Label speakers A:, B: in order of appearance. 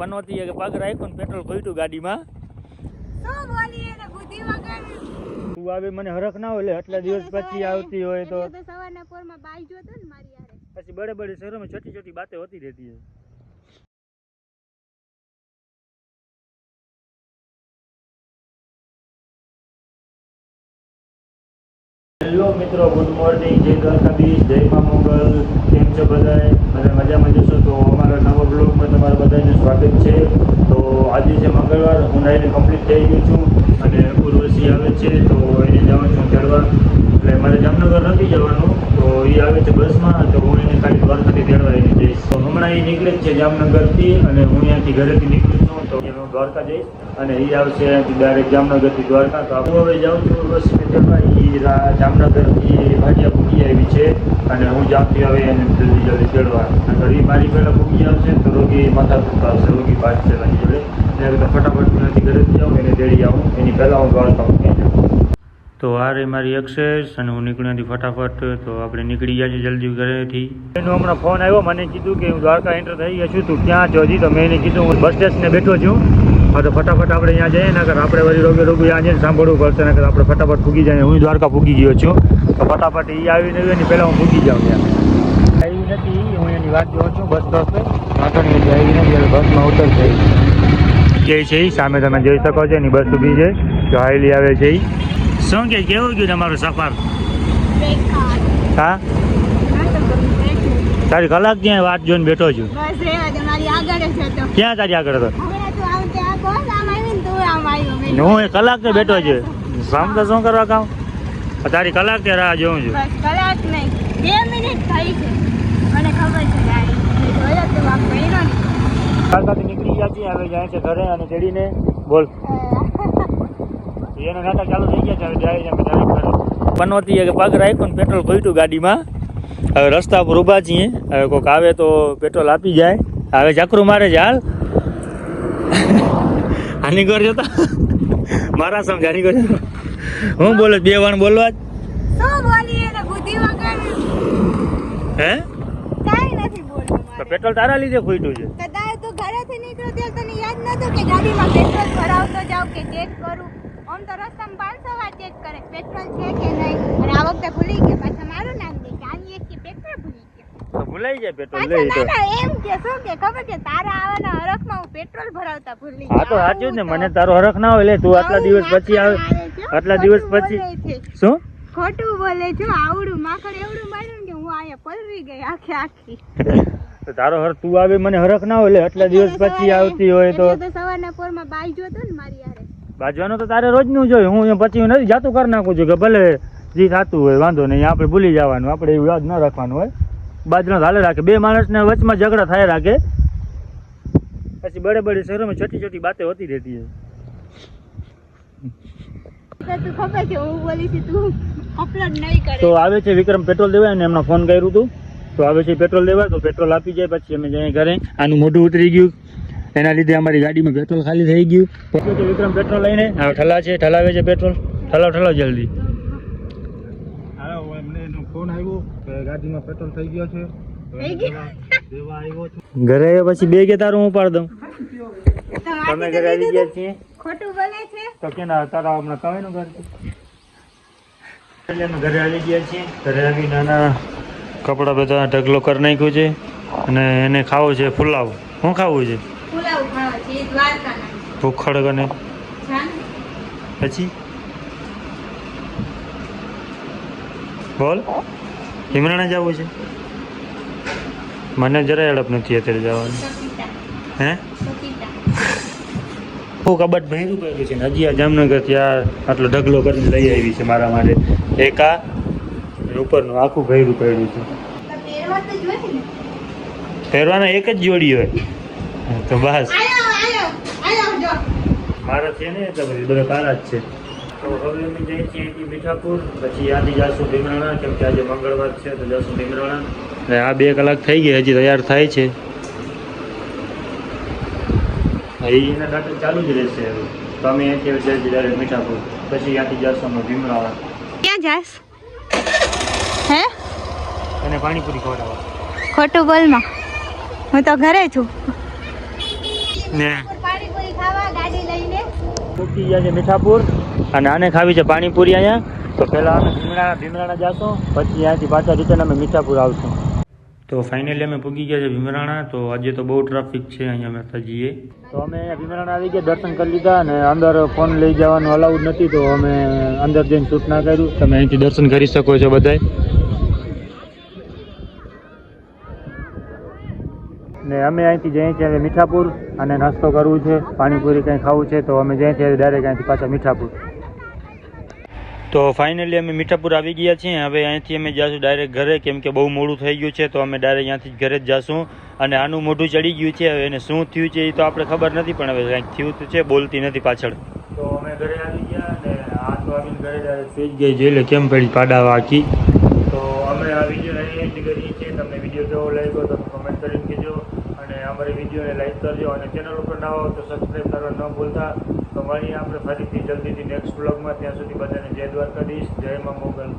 A: પનોતી કે પગ રાખ્યો ને પેટ્રોલ ઘટ્યું ગાડીમાં. તું આવે મને હરખ ના હોય આટલા દિવસ પછી આવતી હોય તો.
B: સવારના પોરમાં બાઈ જોતો ને મારી
A: પછી બડે બડે શહેરોમાં છોટી છોટી બાતે હોતી રહેતી હોય. હેલો મિત્રો, ગુડ મોર્નિંગ. જય દ્વારકાધીશ, જય મા મોગલ. કેમ છો બધાએ બધા મજામાં જશો તો અમારા નવા બ્લોગમાં તમારા બધાનું સ્વાગત છે. તો આજે છે મંગળવાર, હું નાઈને કમ્પ્લીટ થઈ ગયું છું અને ઉર્વશી આવે છે, તો એને જવાનું છું તેડવા એટલે મારે જામનગર નથી જવાનું. તો એ આવે છે બસમાં, તો હું એને ખાલી દ્વારકાથી તેડવા એને જઈશ એ નીકળે છે જામનગરથી અને હું અહીંયાથી ઘરેથી નીકળું છું તો હું દ્વારકા જઈશ અને એ આવશે અહીંયાથી ડાયરેક્ટ જામનગરથી દ્વારકા. તો હું હવે જાઉં છું બસ મિત્રમાં જામનગરથી ભાટિયા પૂગી આવી છે અને હું જામથી હવે એને જલ્દી જલ્દી ચડવા. અને એ મારી પહેલાં પૂગી આવશે તો રોગી માથા દુખતા આવશે, રોગી છે એની જોડે. તો ફટાફટ હું ઘરેથી જાઉં, એને તેડી આવું. એની પહેલાં હું દ્વારકા મૂકી જાઉં તો આ રે મારી એક્સેસ અને હું નીકળ્યો હતી ફટાફટ તો આપણે નીકળી ગયા છીએ જલ્દી ઘરેથી. એનો હમણાં ફોન આવ્યો મને કીધું કે હું દ્વારકા એન્ટર થઈ ગયો છું તું ક્યાં છો હજી? તો મેં એને કીધું હું બસ સ્ટેશને બેઠો છું. હા તો ફટાફટ આપણે અહીંયા જઈએ ને કર આપણે વળી રોગે રોગું ત્યાં જઈને સાંભળવું પડશે ને આપણે ફટાફટ ફૂગી જાય હું દ્વારકા ફૂગી ગયો છું. તો ફટાફટ એ આવીને એની પહેલાં હું ફૂગી જાઉં ત્યાં. આવી નથી હું એની વાત જોઉં છું બસ સ્ટોપ વાંધો નહીં આવી નથી બસમાં ઉતરશે જે છે એ સામે તમે જોઈ શકો છો એની બસ ઊભી છે. જો હાઈલી આવે છે ઈ. શું કે કેવું ગયું તમારો સફર હા. તારી કલાક ક્યાંય વાત જોઈને બેઠો છું? ક્યાં તારી આગળ હતો?
B: ત્યાં
A: હું એ કલાક ને બેઠો છું. સામ તો શું કરવા કામ? તારી કલાકથી રાહ જોઉં છું?
B: કલાક નહીં. બે મિનિટ થઈ છે. મને ખબર છે
A: નીકળી ગયા છીએ હવે જાય છે ઘરે અને ચડીને. બોલ. એનો નાટક ચાલુ થઈ ગયા છે. પનોતી કે પગ રાખ્યો ને પેટ્રોલ ખોઈટું ગાડીમાં. હવે રસ્તા પર ઊભા છીએ. હવે કોઈક આવે તો પેટ્રોલ આપી જાય. હવે ઝાકરું મારે છે હાલ. આની ઘર જતા. મારા સમજ આની ઘર હું બોલે બે વાણ બોલવા હે?
B: કાંઈ નથી બોલવું
A: તો
B: મારે.
A: પેટ્રોલ તારા લીધે ખોઈટું છે.
B: કદાચ તું ઘરેથી નીકળ્યો ત્યારે તને યાદ નતું કે ગાડીમાં પેટ્રોલ ભરાવતો જાવ કે ચેક કરું? આમ તો રસ્તામાં પાંચસો વાર ચેક કરે. પેટ્રોલ છે કે નહીં? અને આ વખતે ભૂલી ગયા. પાછા મારું નામ દે જાણીએ કે પેટ્રોલ ભૂલી ગયા.
A: તો ભૂલાઈ જાય પેટ્રોલ લઈ તો
B: એમ કે શું કે? ખબર કે તારા આવવાના હરખમાં હું પેટ્રોલ ભરાવતા ભૂલી
A: હા તો સાચું ને. મને તારો હરખ ના હોય એટલે તું આટલા દિવસ પછી આવે. આટલા દિવસ
B: ખોટું
A: પછી
B: બોલે છે.
A: શું?
B: ખોટું બોલે છે. આવડું માખણ એવડું માર્યું કે હું અહીંયા પલરી ગઈ આખે આખી.
A: તારો હર તું આવે મને હરખ ના હોય એટલે આટલા દિવસ પછી આવતી હોય તો.
B: સવારના પોરમાં બાઈ જોતો ને મારી
A: બાજવાનો તો તારે રોજનું જોઈએ હું પછી નથી જાતું કરી નાખું છું કે ભલે જે થતું હોય વાંધો નહીં આપણે ભૂલી જવાનું આપણે એવું યાદ ન રાખવાનું હોય. બાજરો હાલે રાખે. બે માણસને વચમાં ઝઘડા થાય રાખે. પછી બડે બડે શહેરોમાં છોટી છોટી બાતે હોતી રહેતી હોય.
B: તો
A: આવે છે વિક્રમ પેટ્રોલ દેવાય અને એમનો ફોન કર્યું હતું તો આવે છે પેટ્રોલ દેવાય તો પેટ્રોલ આપી જાય પછી અમે જઈએ ઘરે. આનું મોઢું ઉતરી ગયું. એના લીધે અમારી ગાડીમાં પેટ્રોલ ખાલી થઈ ગયું. વિક્રમ પેટ્રોલ લઈને? હવે ઠલા છે ઠલાવે છે પેટ્રોલ. ઠલાવ ઠલાવ જલ્દી.
C: ફોન આવ્યો કે ગાડીમાં પેટ્રોલ થઈ ગયો છે. આવ્યો
A: ઘરે પછી બે કે તારું હું પાડ દઉં? તમે ઘરે આવી ગયા છીએ?
B: ખોટું બોલે છે?
A: તો કેના તારા હમણાં કમાઈનું ઘર છે. એટલે અમે ઘરે આવી ગયા છીએ. ઘરે આવી નાના કપડાં બધા ઢગલો કરી નાખ્યું છે અને એને ખાવું છે ફુલાવ શું ખાવું છે
B: પુલાવ ખાવા છે એ દ્વારકાના
A: ભૂખડ અને પછી? બોલ. હિમરાણા જવું છે? મને જરાય અડપ નથી અત્યારે જવાનું. હે? હું કબાટ ભેરું કર્યું છે હજી આ જામનગર ત્યાં આટલો ઢગલો કરીને લઈ આવી છે મારા માટે. એક આ ઉપરનું આખું ભેરું પડ્યું છે. પહેરવાના એક જ જોડી હોય. તો બસ. મારા છે ને એટલે પછી બધા તારા જ છે. તો હવે અમે જઈએ છીએ અહીંથી મીઠાપુર પછી આથી જાશું ભીમરાણા કેમ કે આજે મંગળવાર છે તો જાશું ભીમરાણા. અને આ બે કલાક થઈ ગઈ હજી તૈયાર થાય છે. એના નાટક ચાલુ જ રહેશે હવે. તો અમે અહીંથી જઈએ ડાયરેક્ટ મીઠાપુર. પછી ત્યાંથી જાશું અમે ભીમરાણા.
B: ક્યાં જાસ હે?
A: અને પાણીપુરી ખવડાવવા.
B: ખોટું બોલમાં હું તો ઘરે છું.
A: ને.
B: પાણીપુરી ખાવા ગાડી લઈને
A: મૂકી ગયા છે મીઠાપુર. અને આને ખાવી છે પાણીપુરી અહીંયા. તો પહેલાં અમે ભીમરાણા ભીમરાણા જાશું પછી અહીંયાથી પાછા રિટર્ન અમે મીઠાપુર આવશું. તો ફાઇનલી અમે પૂગી ગયા છે ભીમરાણા. તો આજે તો બહુ ટ્રાફિક છે અહીંયા માતાજીએ તો અમે અહીંયા ભીમરાણા આવી ગયા દર્શન કરી લીધા અને અંદર ફોન લઈ જવાનું અલાઉડ નથી તો અમે અંદર જઈને શૂટ ના કર્યું. તમે અહીંથી દર્શન કરી શકો છો બધાય. ને અમે અહીંથી જઈએ છીએ હવે મીઠાપુર અને નાસ્તો કરવું છે પાણીપુરી કંઈ ખાવું છે તો અમે જઈએ છીએ ડાયરેક્ટ અહીંથી પાછા મીઠાપુર. તો ફાઇનલી અમે મીઠાપુર આવી ગયા છીએ. હવે અહીંથી અમે જઈશું ડાયરેક્ટ ઘરે કેમ કે બહુ મોડું થઈ ગયું છે તો અમે ડાયરેક્ટ અહીંયાથી જ ઘરે જ જઈશું અને આનું મોઢું ચડી ગયું છે હવે એને શું થયું છે એ તો આપણે ખબર નથી પણ હવે કંઈક થયું તો છે બોલતી નથી પાછળ. તો અમે ઘરે આવી ગયા અને આ તો આવીને ઘરે ડાયરેક્ટ સુઈ જ ગઈ જોઈ લે કેમ પડી પાડા વાકી તો અમે આ વીડિયો અહીં જ કરીએ છીએ તમને વીડિયો કેવો લાગ્યો તો કમેન્ટ કરીને કહેજો અને અમારી વિડીયોને લાઈક કરજો અને ચેનલ ઉપર ના હો તો સબસ્ક્રાઈબ કરવા ન ભૂલતા તો મળીએ આપણે ફરીથી જલ્દીથી નેક્સ્ટ બ્લોગમાં ત્યાં સુધી બધાને જય દ્વારકાધીશ, જય મા મોગલ.